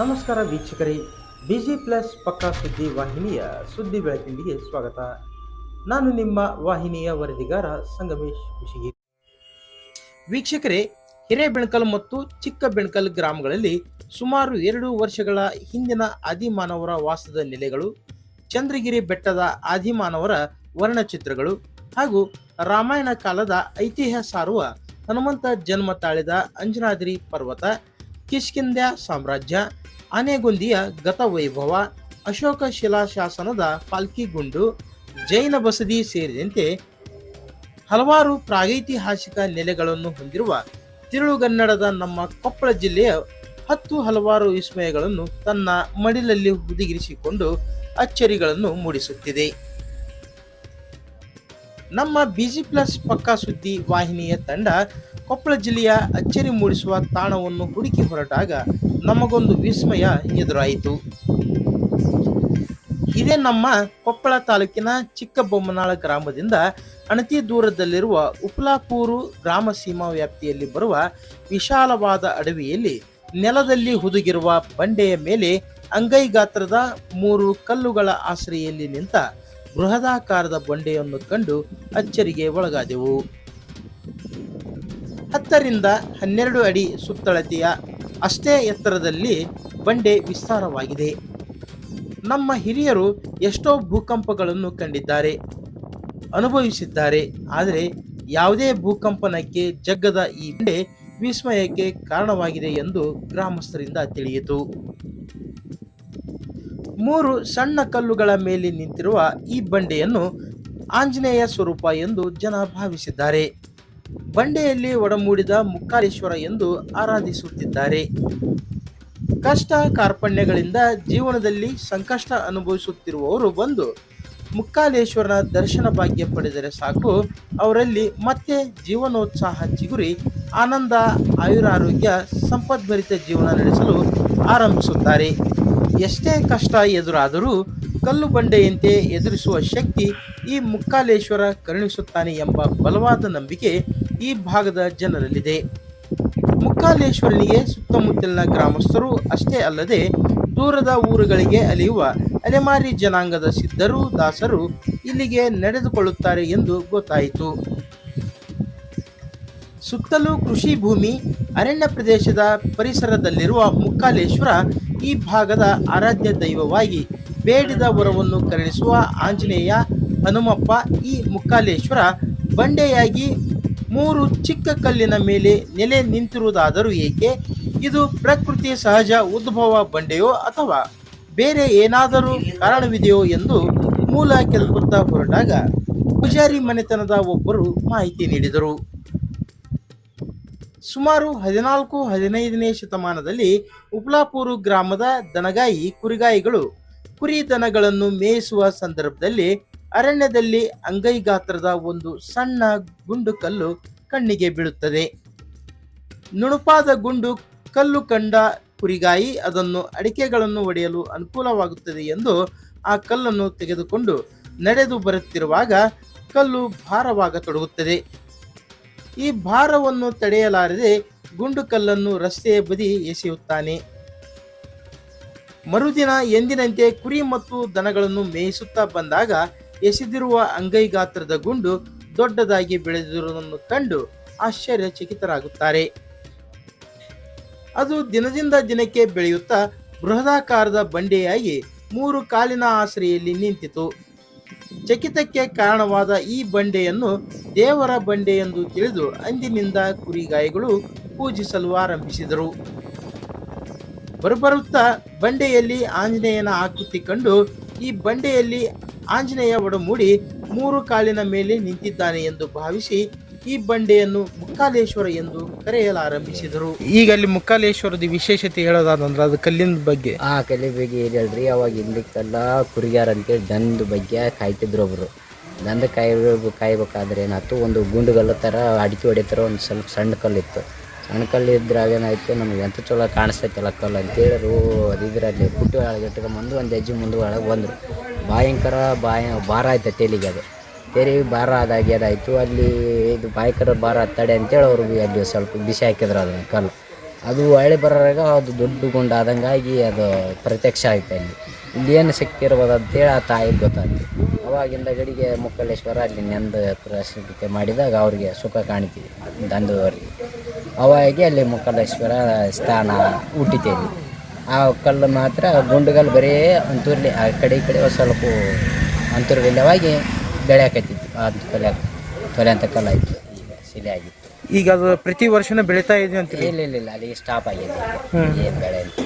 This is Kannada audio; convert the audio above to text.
ನಮಸ್ಕಾರ ವೀಕ್ಷಕರೇ. ಬಿಜಿ ಪ್ಲಸ್ ಪಕ್ಕಾ ಸುದ್ದಿ ವಾಹಿನಿಯ ಸುದ್ದಿ ಬೆಳಕಿನಿಗೆ ಸ್ವಾಗತ. ನಾನು ನಿಮ್ಮ ವಾಹಿನಿಯ ವರದಿಗಾರ ಸಂಗಮೇಶ್ ಖುಷಿಗಿ ವೀಕ್ಷಕರೇ, ಹಿರೇಬೆಣಕಲ್ ಮತ್ತು ಚಿಕ್ಕ ಬೆಣಕಲ್ ಗ್ರಾಮಗಳಲ್ಲಿ ಸುಮಾರು ಎರಡು ವರ್ಷಗಳ ಹಿಂದಿನ ಆದಿಮಾನವರ ವಾಸದ ನೆಲೆಗಳು, ಚಂದ್ರಗಿರಿ ಬೆಟ್ಟದ ಆದಿಮಾನವರ ವರ್ಣಚಿತ್ರಗಳು ಹಾಗೂ ರಾಮಾಯಣ ಕಾಲದ ಐತಿಹ್ಯ ಸಾರುವ ಹನುಮಂತ ಜನ್ಮ ತಾಳಿದ ಅಂಜನಾದ್ರಿ ಪರ್ವತ ಕಿಷ್ಕಿಂದ್ಯ ಸಾಮ್ರಾಜ್ಯ, ಆನೆಗೊಂದಿಯ ಗತವೈಭವ ಅಶೋಕ ಶಿಲಾಶಾಸನದ ಪಾಲ್ಕಿಗುಂಡು ಜೈನ ಬಸದಿ ಸೇರಿದಂತೆ ಹಲವಾರು ಪ್ರಾಗೈತಿಹಾಸಿಕ ನೆಲೆಗಳನ್ನು ಹೊಂದಿರುವ ತಿರುಳುಗನ್ನಡದ ನಮ್ಮ ಕೊಪ್ಪಳ ಜಿಲ್ಲೆಯ ಹತ್ತು ಹಲವಾರು ವಿಸ್ಮಯಗಳನ್ನು ತನ್ನ ಮಡಿಲಲ್ಲಿ ಹುದುಗಿರಿಸಿಕೊಂಡು ಅಚ್ಚರಿಗಳನ್ನು ಮೂಡಿಸುತ್ತಿದೆ. ನಮ್ಮ ಬಿಜಿ ಪ್ಲಸ್ ಪಕ್ಕಾ ಸುದ್ದಿ ವಾಹಿನಿಯ ತಂಡ ಕೊಪ್ಪಳ ಜಿಲ್ಲೆಯ ಅಚ್ಚರಿ ಮೂಡಿಸುವ ತಾಣವನ್ನು ಹುಡುಕಿ ಹೊರಟಾಗ ನಮಗೊಂದು ವಿಸ್ಮಯ ಎದುರಾಯಿತು. ಇದೇ ನಮ್ಮ ಕೊಪ್ಪಳ ತಾಲೂಕಿನ ಚಿಕ್ಕಬೊಮ್ಮನಾಳ ಗ್ರಾಮದಿಂದ ಅಣತಿ ದೂರದಲ್ಲಿರುವ ಉಪ್ಲಾಪೂರು ಗ್ರಾಮ ಸೀಮಾ ವ್ಯಾಪ್ತಿಯಲ್ಲಿ ಬರುವ ವಿಶಾಲವಾದ ಅಡವಿಯಲ್ಲಿ ನೆಲದಲ್ಲಿ ಹುದುಗಿರುವ ಬಂಡೆಯ ಮೇಲೆ ಅಂಗೈ ಗಾತ್ರದ ಮೂರು ಕಲ್ಲುಗಳ ಆಶ್ರಯಲ್ಲಿ ನಿಂತ ಬೃಹದಾಕಾರದ ಬಂಡೆಯನ್ನು ಕಂಡು ಅಚ್ಚರಿಗೆ ಒಳಗಾದೆವು. ಹತ್ತರಿಂದ ಹನ್ನೆರಡು ಅಡಿ ಸುತ್ತಳತೆಯ ಅಷ್ಟೇ ಎತ್ತರದಲ್ಲಿ ಬಂಡೆ ವಿಸ್ತಾರವಾಗಿದೆ. ನಮ್ಮ ಹಿರಿಯರು ಎಷ್ಟೋ ಭೂಕಂಪಗಳನ್ನು ಕಂಡಿದ್ದಾರೆ, ಅನುಭವಿಸಿದ್ದಾರೆ, ಆದರೆ ಯಾವುದೇ ಭೂಕಂಪನಕ್ಕೆ ಜಗ್ಗದ ಈ ಬಂಡೆ ವಿಸ್ಮಯಕ್ಕೆ ಕಾರಣವಾಗಿದೆ ಎಂದು ಗ್ರಾಮಸ್ಥರಿಂದ ತಿಳಿಯಿತು. ಮೂರು ಸಣ್ಣ ಕಲ್ಲುಗಳ ಮೇಲೆ ನಿಂತಿರುವ ಈ ಬಂಡೆಯನ್ನು ಆಂಜನೇಯ ಸ್ವರೂಪ ಎಂದು ಜನ ಭಾವಿಸಿದ್ದಾರೆ. ಬಂಡೆಯಲ್ಲಿ ಒಡಮೂಡಿದ ಮುಕ್ಕಾಲೇಶ್ವರ ಎಂದು ಆರಾಧಿಸುತ್ತಿದ್ದಾರೆ. ಕಷ್ಟ ಕಾರ್ಪಣ್ಯಗಳಿಂದ ಜೀವನದಲ್ಲಿ ಸಂಕಷ್ಟ ಅನುಭವಿಸುತ್ತಿರುವವರು ಬಂದು ಮುಕ್ಕಾಲೇಶ್ವರನ ದರ್ಶನ ಭಾಗ್ಯ ಪಡೆದರೆ ಸಾಕು. ಅವರಲ್ಲಿ ಮತ್ತೆ ಜೀವನೋತ್ಸಾಹ ಚಿಗುರಿ, ಆನಂದ, ಆಯುರಾರೋಗ್ಯ, ಸಂಪದ್ಭರಿತ ಜೀವನ ನಡೆಸಲು ಆರಂಭಿಸುತ್ತಾರೆ. ಎಷ್ಟೇ ಕಷ್ಟ ಎದುರಾದರೂ ಕಲ್ಲು ಬಂಡೆಯಂತೆ ಎದುರಿಸುವ ಶಕ್ತಿ ಈ ಮುಕ್ಕಾಲೇಶ್ವರ ಕರುಣಿಸುತ್ತಾನೆ ಎಂಬ ಬಲವಾದ ನಂಬಿಕೆ ಈ ಭಾಗದ ಜನರಲ್ಲಿದೆ. ಮುಕ್ಕಾಲೇಶ್ವರನಿಗೆ ಸುತ್ತಮುತ್ತಲಿನ ಗ್ರಾಮಸ್ಥರು ಅಷ್ಟೇ ಅಲ್ಲದೆ ದೂರದ ಊರುಗಳಿಗೆ ಅಲಿಯುವ ಅಲೆಮಾರಿ ಜನಾಂಗದ ಸಿದ್ಧರು, ದಾಸರು ಇಲ್ಲಿಗೆ ನಡೆದುಕೊಳ್ಳುತ್ತಾರೆ ಎಂದು ಗೊತ್ತಾಯಿತು. ಸುತ್ತಲೂ ಕೃಷಿ ಭೂಮಿ, ಅರಣ್ಯ ಪ್ರದೇಶದ ಪರಿಸರದಲ್ಲಿರುವ ಮುಕ್ಕಾಲೇಶ್ವರ ಈ ಭಾಗದ ಆರಾಧ್ಯ ದೈವವಾಗಿ ಬೇಡಿದ ವರವನ್ನು ಕರುಣಿಸುವ ಆಂಜನೇಯ ಹನುಮಪ್ಪ ಈ ಮುಕ್ಕಾಲೇಶ್ವರ ಬಂಡೆಯಾಗಿ ಮೂರು ಚಿಕ್ಕ ಕಲ್ಲಿನ ಮೇಲೆ ನೆಲೆ ನಿಂತಿರುವುದಾದರೂ ಏಕೆ? ಇದು ಪ್ರಕೃತಿ ಸಹಜ ಉದ್ಭವ ಬಂಡೆಯೋ ಅಥವಾ ಬೇರೆ ಏನಾದರೂ ಕಾರಣವಿದೆಯೋ ಎಂದು ಮೂಲ ಕೆದಕುತ್ತಾ ಹೊರಟಾಗ ಪೂಜಾರಿ ಮನೆತನದ ಒಬ್ಬರು ಮಾಹಿತಿ ನೀಡಿದರು. ಸುಮಾರು ಹದಿನಾಲ್ಕು ಹದಿನೈದನೇ ಶತಮಾನದಲ್ಲಿ ಉಪ್ಲಾಪೂರು ಗ್ರಾಮದ ದನಗಾಯಿ ಕುರಿಗಾಯಿಗಳು ಕುರಿ ದನಗಳನ್ನು ಮೇಯಿಸುವ ಸಂದರ್ಭದಲ್ಲಿ ಅರಣ್ಯದಲ್ಲಿ ಅಂಗೈ ಗಾತ್ರದ ಒಂದು ಸಣ್ಣ ಗುಂಡು ಕಲ್ಲು ಕಣ್ಣಿಗೆ ಬೀಳುತ್ತದೆ. ನುಣುಪಾದ ಗುಂಡು ಕಲ್ಲು ಕಂಡ ಕುರಿಗಾಯಿ ಅದನ್ನು ಅಡಿಕೆಗಳನ್ನು ಒಡೆಯಲು ಅನುಕೂಲವಾಗುತ್ತದೆ ಎಂದು ಆ ಕಲ್ಲನ್ನು ತೆಗೆದುಕೊಂಡು ನಡೆದು ಬರುತ್ತಿರುವಾಗ ಕಲ್ಲು ಭಾರವಾಗತೊಡಗುತ್ತದೆ. ಈ ಭಾರವನ್ನು ತಡೆಯಲಾರದೆ ಗುಂಡು ಕಲ್ಲನ್ನು ರಸ್ತೆಯ ಬದಿ ಎಸೆಯುತ್ತಾನೆ. ಮರುದಿನ ಎಂದಿನಂತೆ ಕುರಿ ಮತ್ತು ದನಗಳನ್ನು ಮೇಯಿಸುತ್ತಾ ಬಂದಾಗ ಎಸೆದಿರುವ ಅಂಗೈ ಗಾತ್ರದ ಗುಂಡು ದೊಡ್ಡದಾಗಿ ಬೆಳೆದಿರುವುದನ್ನು ಕಂಡು ಆಶ್ಚರ್ಯಚಕಿತರಾಗುತ್ತಾರೆ. ಅದು ದಿನದಿಂದ ದಿನಕ್ಕೆ ಬೆಳೆಯುತ್ತಾ ಬೃಹದಾಕಾರದ ಬಂಡೆಯಾಗಿ ಮೂರು ಕಾಲಿನ ಆಸರೆಯಲ್ಲಿ ನಿಂತಿತು. ಚಕಿತಕ್ಕೆ ಕಾರಣವಾದ ಈ ಬಂಡೆಯನ್ನು ದೇವರ ಬಂಡೆ ಎಂದು ತಿಳಿದು ಅಂದಿನಿಂದ ಕುರಿಗಾಯಿಗಳು ಪೂಜಿಸಲು ಆರಂಭಿಸಿದರು. ಬರಬರುತ್ತಾ ಬಂಡೆಯಲ್ಲಿ ಆಂಜನೇಯನ ಆಕೃತಿ ಕಂಡು ಈ ಬಂಡೆಯಲ್ಲಿ ಆಂಜನೇಯ ಒಡಮೂಡಿ ಮೂರು ಕಾಲಿನ ಮೇಲೆ ನಿಂತಿದ್ದಾನೆ ಎಂದು ಭಾವಿಸಿ ಈ ಬಂಡೆಯನ್ನು ಮುಕ್ಕಾಲೇಶ್ವರ ಎಂದು ಕರೆಯಲಾರಂಭಿಸಿದರು. ಈಗ ಅಲ್ಲಿ ಮುಕ್ಕಾಲೇಶ್ವರದ ವಿಶೇಷತೆ ಹೇಳೋದಾದಂದ್ರೆ ಅದು ಕಲ್ಲಿನ ಬಗ್ಗೆ. ಆ ಕಲ್ಲಿನ ಬಗ್ಗೆ ಏನು ಹೇಳ್ರಿ? ಅವಾಗ ಹಿಂದಕ್ಕೆಲ್ಲ ಕುರಿಗಾರ ಅಂತೇಳಿ ದಂದ ಬಗ್ಗೆ ಕಾಯ್ತಿದ್ರು ಒಬ್ರು. ದಂದ ಕಾಯ್ ಕಾಯ್ಬೇಕಾದ್ರೆ ಏನಾಯ್ತು? ಒಂದು ಗುಂಡುಗಲ್ಲ ಥರ ಅಡಿಕೆ ಹೊಡಿತಾರ ಒಂದು ಸ್ವಲ್ಪ ಸಣ್ಣ ಕಲ್ಲಿತ್ತು ಸಣ್ಣ ಕಲ್ಲು ಇದ್ರಾಗ ಏನಾಯ್ತು? ನಮ್ಗೆ ಎಂತ ಚಲೋ ಕಾಣಿಸ್ತೈತಲ್ಲ ಕಲ್ಲು ಅಂತೇಳಿ ರೂ ಅದಿದ್ರಲ್ಲಿ ಪುಟ್ಟಿ ಒಳಗೆ ಇಟ್ಕೊಂಬಂದು ಒಂದು ಹೆಜ್ಜೆ ಮುಂದೆ ಒಳಗೆ ಬಂದರು. ಭಯಂಕರ ಬಾಯ ಭಾರ ಆಯ್ತು ತೆಲಿಗೆ ಅದು. ತೆರಿ ಭಾರ ಆದಾಗಿ ಅದಾಯಿತು. ಅಲ್ಲಿ ಇದು ಭಯಂಕರ ಭಾರ ತಡೆ ಅಂತೇಳಿ ಅವ್ರಿಗೆ ಅಲ್ಲಿ ಸ್ವಲ್ಪ ಬಿಸಿ ಹಾಕಿದ್ರು ಅದನ್ನು ಕಲ್ಲು. ಅದು ಹೊಳ್ಳಿ ಬರೋರಾಗ ಅದು ದೊಡ್ಡ ಗುಂಡ ಆದಂಗಾಗಿ ಅದು ಪ್ರತ್ಯಕ್ಷ ಆಯ್ತು ಅಲ್ಲಿ. ಇಲ್ಲಿ ಏನು ಶಕ್ತಿ ಇರ್ಬೋದು ಅಂತೇಳಿ ಆ ತಾಯಿಗೆ ಗೊತ್ತಾಯ್ತು. ಅವಾಗಿಂದ ಗಡಿಗೆ ಮುಕ್ಕಲೇಶ್ವರ ಅಲ್ಲಿ ನೆಂದು ಪ್ರಸಿದ್ಧತೆ ಮಾಡಿದಾಗ ಅವ್ರಿಗೆ ಸುಖ ಕಾಣ್ತೀವಿ ದಂಧದವರಿಗೆ. ಅವಾಗಿ ಅಲ್ಲಿ ಮುಕ್ಕಲೇಶ್ವರ ಸ್ಥಾನ ಹುಟ್ಟಿತೆ ಇಲ್ಲಿ ಆ ಕಲ್ಲು ಮಾತ್ರ ಗುಂಡುಗಲ್ಲು ಬರೀ ಅಂತೂರ್ಲಿ ಆ ಕಡೆ ಈ ಕಡೆ ಒಂದ್ ಸ್ವಲ್ಪ ಅಂತೂರ್ವಿಲ್ಲವಾಗಿ ಬೆಳೆಯಾಕತ್ತಿತ್ತು ಆ ತೊಲೆ ತೊಲೆ ಅಂತ ಕಲ್ಲು ಆಯಿತು. ಈಗ ಶಿಲೆ ಆಗಿತ್ತು. ಈಗ ಅದು ಪ್ರತಿ ವರ್ಷನೂ ಬೆಳೀತಾ ಇದೆ ಅಂತ ಇಲ್ಲ ಇಲ್ಲ ಇಲ್ಲ. ಅಲ್ಲಿಗೆ ಸ್ಟಾಪ್ ಆಗಿದೆ. ಏನು ಬೆಳೆ ಅಂತ.